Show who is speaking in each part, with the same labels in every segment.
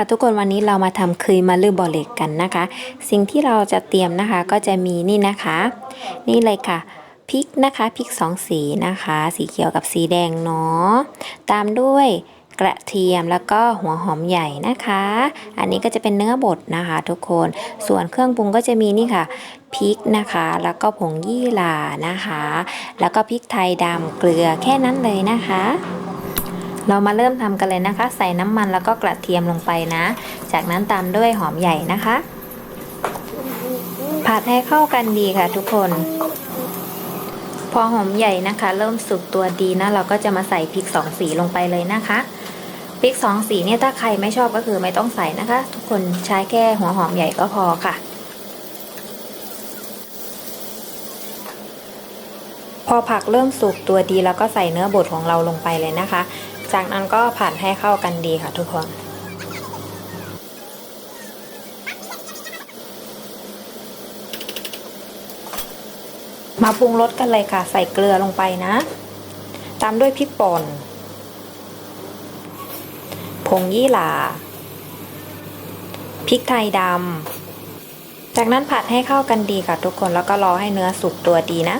Speaker 1: ค่ะ ทุกคนวันนี้เรามาทำคุยมาลือบอเล็กกันนะคะ สิ่งที่เราจะเตรียมนะคะก็จะมีนี่นะคะ นี่เลยค่ะพริกนะคะพริกสองสีนะคะ สีเขียวกับสีแดงเนาะตามด้วยกระเทียมแล้วก็หัวหอมใหญ่นะคะ อันนี้ก็จะเป็นเนื้อบดนะคะ ทุกคน ส่วนเครื่องปรุงก็จะมีนี่ค่ะพริกนะคะ แล้วก็ผงยี่หร่านะคะ แล้วก็พริกไทยดำเกลือแค่นั้นเลยนะคะ เรามาเริ่มทำกันเลยนะคะ ใส่น้ำมันแล้วก็กระเทียมลงไปนะ จากนั้นตามด้วยหอมใหญ่นะคะ ผัดให้เข้ากันดีค่ะทุกคน พอหอมใหญ่นะคะ เริ่มสุกตัวดีนะ เราก็จะมาใส่พริกสองสีลงไปเลยนะคะพริกสองสีเนี่ยถ้าใครไม่ชอบก็คือไม่ต้องใส่นะคะ ทุกคนใช้แค่หัวหอมใหญ่ก็พอค่ะ พอผักเริ่มสุกตัวดีแล้วก็ใส่เนื้อบดของเราลงไปเลยนะคะ จากนั้นก็ผัดให้เข้ากันดีค่ะทุกคน มาปรุงรสกันเลยค่ะ ใส่เกลือลงไปนะ ตามด้วยพริกป่น ผงยี่หร่า พริกไทยดำ จากนั้นผัดให้เข้ากันดีค่ะทุกคน แล้วก็รอให้เนื้อสุกตัวดีนะ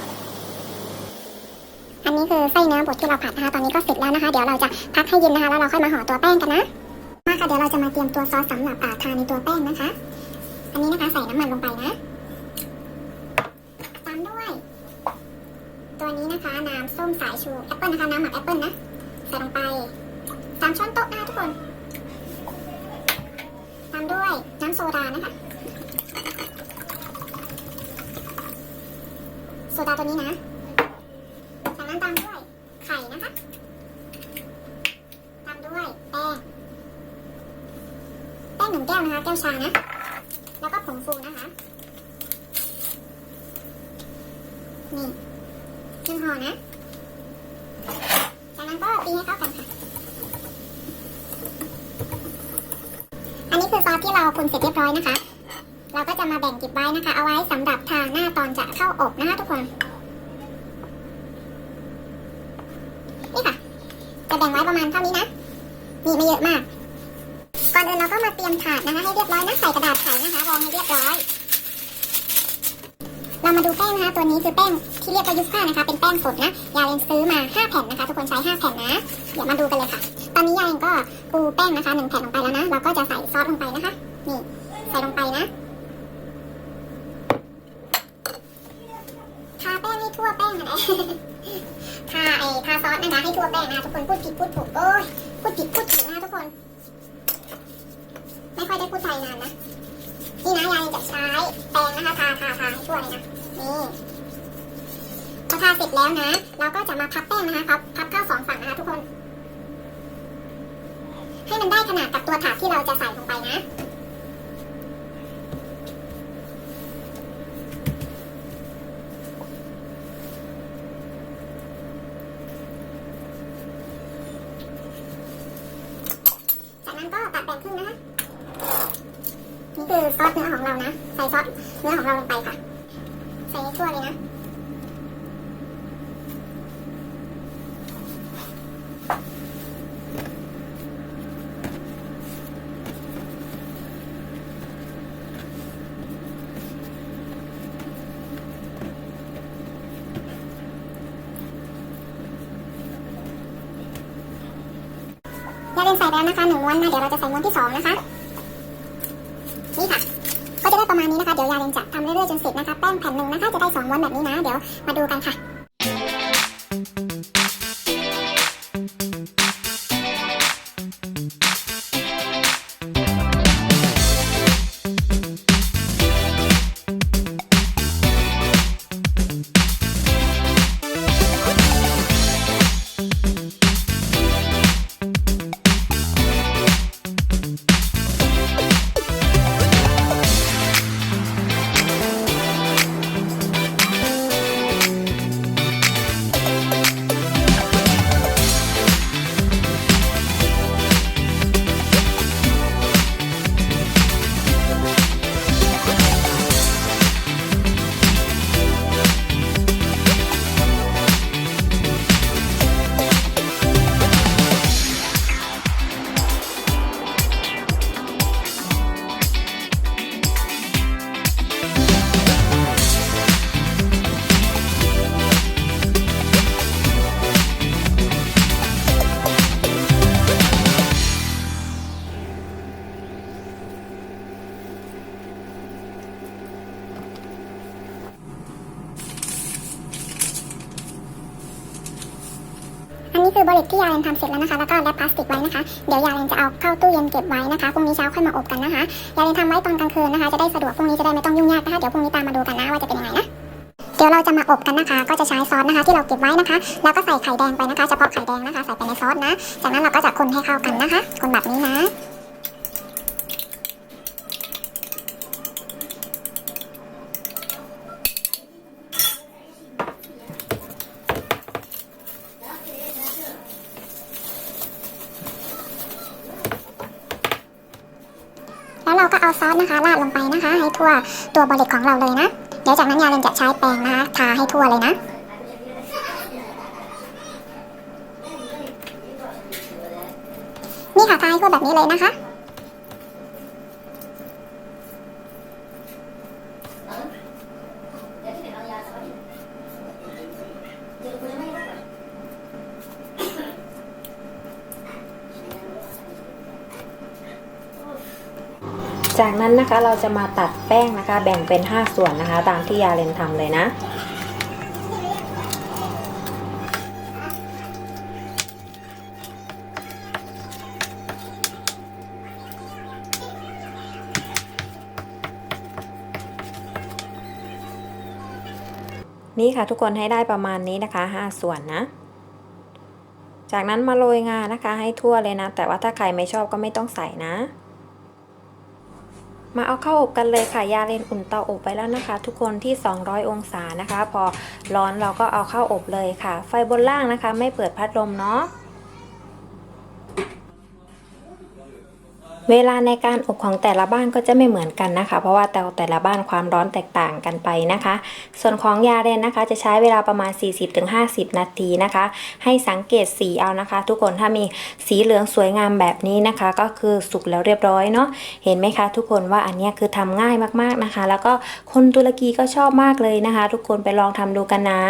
Speaker 2: นี้คือไส้เนื้อบดที่เราผัดนะคะตอนนี้ก็เสร็จแล้วนะคะ เดี๋ยวเราจะพักให้เย็นนะคะแล้วเราค่อยมาห่อตัวแป้งกันนะมาค่ะเดี๋ยวเราจะมาเตรียมตัวซอสสำหรับอาทานในตัวแป้งนะคะ อันนี้นะคะใส่น้ำมันลงไปนะตามด้วย ตัวนี้นะคะน้ำส้มสายชูแอปเปิลนะคะน้ำหมักแอปเปิลนะใส่ลงไปสามช้อนโต๊ะนะคะทุกคนตามด้วยน้ำโซดานะคะโซดาตัวนี้นะ จากนั้นตามด้วยไข่นะคะ ตามด้วยแป้ง แป้งหนึ่งแก้ วนะคะ แก้วชานะ แล้วก็ผงฟูนะคะ นี่หนึ่งห่อนะ จากนั้นก็ตีให้เข้ากันค่ะ อันนี้คือซอสที่เราปรุงเสร็จเรียบร้อยนะคะ เราก็จะมาแบ่งเก็บไว้นะคะ เอาไว้สำหรับทางหน้าตอนจะเข้าอบนะคะทุกคนนี่ค่ะ จะแบ่งไว้ประมาณเท่านี้นะ นี่ไม่เยอะมาก ก่อนอื่นเราก็มาเตรียมถาดนะคะให้เรียบร้อยนะใส่กระดาษใสนะคะรองให้เรียบร้อย เรามาดูแป้งนะคะตัวนี้คือแป้งที่เรียกว่ายุสก้านะคะ เป็นแป้งสดนะยาเลนซื้อมา 5 แผ่นนะคะ ทุกคนใช้ 5 แผ่นนะ เดี๋ยวมาดูกันเลยค่ะ ตอนนี้ยาเลนก็ปูแป้งนะคะหนึ่งแผ่นลงไปแล้วนะ เราก็จะใส่ซอสลงไปนะคะ นี่ใส่ลงไปนะทาแป้งให้ทั่วแป้งนะทาไอ้ทาซอสนะคะให้ทั่วแป้งนะคะทุกคนพูดผิดพูดถูกโอ้ยพูดผิดพูดถูกนะคะทุกคน ไม่ค่อยได้พูดไทยนานนะนี่นะยายจะใช้แป้งนะคะทาทาทาให้ทั่วเลยนะนี่พอทาเสร็จแล้วนะเราก็จะมาพับแป้งนะคะพับพับเข้าสองฝั่งนะคะทุกคน ให้มันได้ขนาดกับตัวถาดที่เราจะใส่ลงไปนะจากนั้นก็ตัดแบ่งครึ่งนะคะ คือซอสเนื้อของเรานะ ใส่ซอสเนื้อของเราลงไปค่ะ ใส่ทั่วเลยนะยาเล่นใส่แล้วนะคะหนึ่งม้วนนะเดี๋ยวเราจะใส่ม้วนที่สองนะคะ ประมาณนี้นะคะ เดี๋ยวยาเรนจะทำเรื่อยๆจนเสร็จนะคะ แป้งแผ่นหนึ่งนะคะ จะได้สองม้วนแบบนี้นะ เดี๋ยวมาดูกันค่ะ นี้คือบริตที่ยาเลนทำเสร็จแล้วนะคะ แล้วก็แรปพลาสติกไว้นะคะ เดี๋ยวยาเลนจะเอาเข้าตู้เย็นเก็บไว้นะคะ พรุ่งนี้เช้าค่อยมาอบกันนะคะ ยาเลนทำไว้ตอนกลางคืนนะคะ จะได้สะดวกพรุ่งนี้จะได้ไม่ต้องยุ่งยากนะคะ เดี๋ยวพรุ่งนี้ตามมาดูกันนะว่าจะเป็นยังไงนะ เดี๋ยวเราจะมาอบกันนะคะ ก็จะใช้ซอสนะคะ ที่เราเก็บไว้นะคะ แล้วก็ใส่ไข่แดงไปนะคะ เฉพาะไข่แดงนะคะ ใส่ไปในซอสนะ จากนั้นเราก็จะคนให้เข้ากันนะคะ คนแบบนี้นะ แล้วเราก็เอา ซอสนะคะราดลงไปนะคะ ให้ทั่วตัวบอลเลตของเราเลยนะ เดี๋ยวจากนั้นยาเลนจะใช้แปรงนะคะทาให้ทั่วเลยนะนี่ค่ะทาให้ทั่วแบบนี้เลยนะคะ
Speaker 1: จากนั้นนะคะเราจะมาตัดแป้งนะคะ แบ่งเป็น 5 ส่วนนะคะ ตามที่ยาเลนทำเลยนะนี่ค่ะทุกคนให้ได้ประมาณนี้นะคะ 5 ส่วนนะ จากนั้นมาโรยงานะคะ ให้ทั่วเลยนะ แต่ว่าถ้าใครไม่ชอบก็ไม่ต้องใส่นะ มาเอาเข้าอบกันเลยค่ะ ยาเลนอุ่นเตาอบไปแล้วนะคะ ทุกคนที่ 200 องศานะคะ พอร้อนเราก็เอาเข้าอบเลยค่ะ ไฟบนล่างนะคะ ไม่เปิดพัดลมเนาะ เวลาในการอบของแต่ละบ้านก็จะไม่เหมือนกันนะคะ เพราะว่าแต่แต่ละบ้านความร้อนแตกต่างกันไปนะคะ ส่วนของยาเรนนะคะจะใช้เวลาประมาณ 40-50 นาทีนะคะ ให้สังเกตสีเอานะคะ ทุกคนถ้ามีสีเหลืองสวยงามแบบนี้นะคะ ก็คือสุกแล้วเรียบร้อยเนาะเห็นไหมคะ ทุกคนว่าอันนี้คือทำง่ายมากๆนะคะ แล้วก็คนตุรกีก็ชอบมากเลยนะคะ ทุกคนไปลองทำดูกันนะ